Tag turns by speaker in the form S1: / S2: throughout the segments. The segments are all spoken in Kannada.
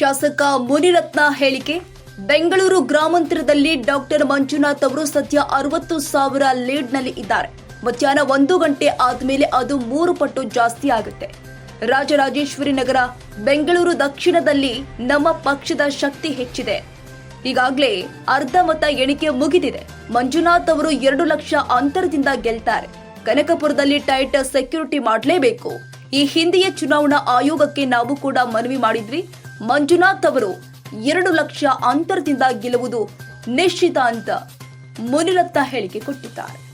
S1: ಶಾಸಕ ಮುನಿರತ್ನ ಹೇಳಿಕೆ, ಬೆಂಗಳೂರು ಗ್ರಾಮಾಂತರದಲ್ಲಿ ಡಾಕ್ಟರ್ ಮಂಜುನಾಥ್ ಅವರು ಸದ್ಯ ಅರವತ್ತು ಸಾವಿರ ಲೀಡ್ನಲ್ಲಿ ಇದ್ದಾರೆ. ಮಧ್ಯಾಹ್ನ ಒಂದು ಗಂಟೆ ಆದಮೇಲೆ ಅದು ಮೂರು ಪಟ್ಟು ಜಾಸ್ತಿ ಆಗುತ್ತೆ. ರಾಜರಾಜೇಶ್ವರಿ ನಗರ, ಬೆಂಗಳೂರು ದಕ್ಷಿಣದಲ್ಲಿ ನಮ್ಮ ಪಕ್ಷದ ಶಕ್ತಿ ಹೆಚ್ಚಿದೆ. ಈಗಾಗಲೇ ಅರ್ಧ ಮತ ಎಣಿಕೆ ಮುಗಿದಿದೆ. ಮಂಜುನಾಥ್ ಅವರು ಎರಡು ಲಕ್ಷ ಅಂತರದಿಂದ ಗೆಲ್ತಾರೆ. ಕನಕಪುರದಲ್ಲಿ ಟೈಟ್ ಸೆಕ್ಯೂರಿಟಿ ಮಾಡಲೇಬೇಕು. ಈ ಹಿಂದೆಯೇ ಚುನಾವಣಾ ಆಯೋಗಕ್ಕೆ ನಾವು ಕೂಡ ಮನವಿ ಮಾಡಿದ್ವಿ ಮಂಜುನಾಥ್ ಅವರು ಎರಡು ಲಕ್ಷ ಅಂತರದಿಂದ ಗೆಲ್ಲುವುದು ನಿಶ್ಚಿತ ಅಂತ ಮುನಿರತ್ನ ಹೇಳಿಕೆ ಕೊಟ್ಟಿದ್ದಾರೆ.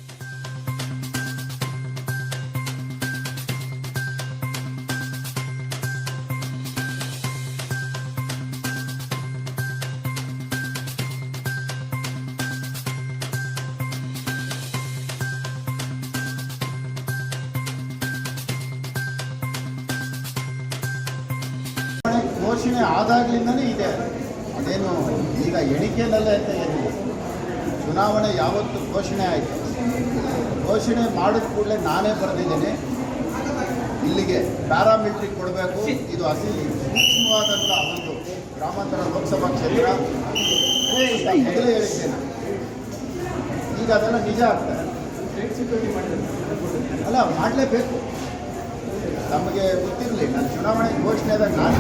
S2: ಘೋಷಣೆ ಆದಾಗ್ಲಿಂದನೇ ಇದೆ. ಅದೇನು ಈಗ ಎಣಿಕೆಯಲ್ಲೇ ಅಂತ ಏನು ಚುನಾವಣೆ ಯಾವತ್ತು ಘೋಷಣೆ ಆಯಿತು. ಘೋಷಣೆ ಮಾಡಿದ ಕೂಡಲೇ ನಾನೇ ಬರೆದಿದ್ದೇನೆ. ಇಲ್ಲಿಗೆ ಪ್ಯಾರಾಮಿಲಿಟ್ರಿ ಕೊಡಬೇಕು. ಇದು ಅತಿ ಸೂಕ್ಷ್ಮವಾದಂಥ ಒಂದು ಗ್ರಾಮಾಂತರ ಲೋಕಸಭಾ ಕ್ಷೇತ್ರ. ಮೊದಲೇ ಹೇಳಿದ್ದೇನೆ. ಈಗ ಅದೆಲ್ಲ ನಿಜ ಆಗ್ತದೆ ಅಲ್ಲ, ಮಾಡಲೇಬೇಕು. ನಮಗೆ ಗೊತ್ತಿರಲಿ, ನಾನು ಚುನಾವಣೆ ಘೋಷಣೆ ಆದಾಗ ನಾನು.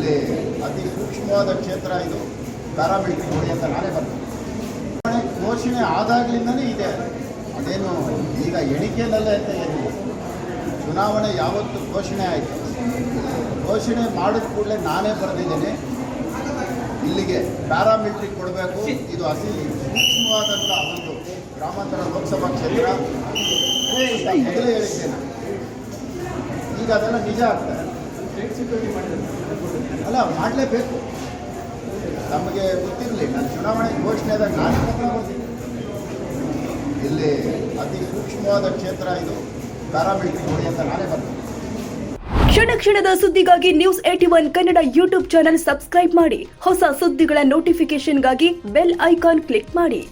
S2: ಇಲ್ಲಿ ಅತಿ ಸೂಕ್ಷ್ಮವಾದ ಕ್ಷೇತ್ರ ಇದು. ಪ್ಯಾರಾಮಿಲಿಟ್ರಿ ನೋಡಿ ಅಂತ ನಾನೇ ಬರ್ತೀನಿ ಘೋಷಣೆ ಆದಾಗ್ಲಿಂದನೇ ಇದೆ. ಅದೇನು ಈಗ ಎಣಿಕೆಯಲ್ಲೇ ಅಂತ ಏನಿಲ್ಲ. ಚುನಾವಣೆ ಯಾವತ್ತು ಘೋಷಣೆ ಆಯಿತು. ಘೋಷಣೆ ಮಾಡಿದ ಕೂಡಲೇ ನಾನೇ ಬರೆದಿದ್ದೇನೆ. ಇಲ್ಲಿಗೆ ಪ್ಯಾರಾಮಿಲಿಟ್ರಿ ಕೊಡಬೇಕು. ಇದು ಅತಿ ಸೂಕ್ಷ್ಮವಾದಂಥ ಒಂದು ಗ್ರಾಮಾಂತರ ಲೋಕಸಭಾ ಕ್ಷೇತ್ರ. ಮೊದಲೇ ಹೇಳಿದ್ದೇನೆ. ಈಗ ಅದೆಲ್ಲ ನಿಜ ಆಗ್ತದೆ ಅಲ್ಲ ಮಾಡಲೇಬೇಕು. ನಮಗೆ ಗೊತ್ತಿರಲಿ, ನಾನು ಚುನಾವಣೆ ಘೋಷಣೆ ಆದಾಗ ನಾನು ಬರ್ತೀನಿ. ಇಲ್ಲಿ ಅತಿ ಸೂಕ್ಷ್ಮವಾದ ಕ್ಷೇತ್ರ ಇದು ಪ್ಯಾರಾಮಿಲಿಟ್ರಿ ನೋಡಿ ಅಂತ ನಾನೇ ಬರ್ತೀನಿ.
S1: ಕ್ಷಣ ಕ್ಷಣದ ಸುದ್ದಿಗಾಗಿ news eighty one Kannada YouTube channel subscribe ಮಾಡಿ. ಹೊಸ ಸುದ್ದಿಗಳ ನೋಟಿಫಿಕೇಶನ್ಗಾಗಿ ಬೆಲ್ ಐಕಾನ್ ಕ್ಲಿಕ್ ಮಾಡಿ.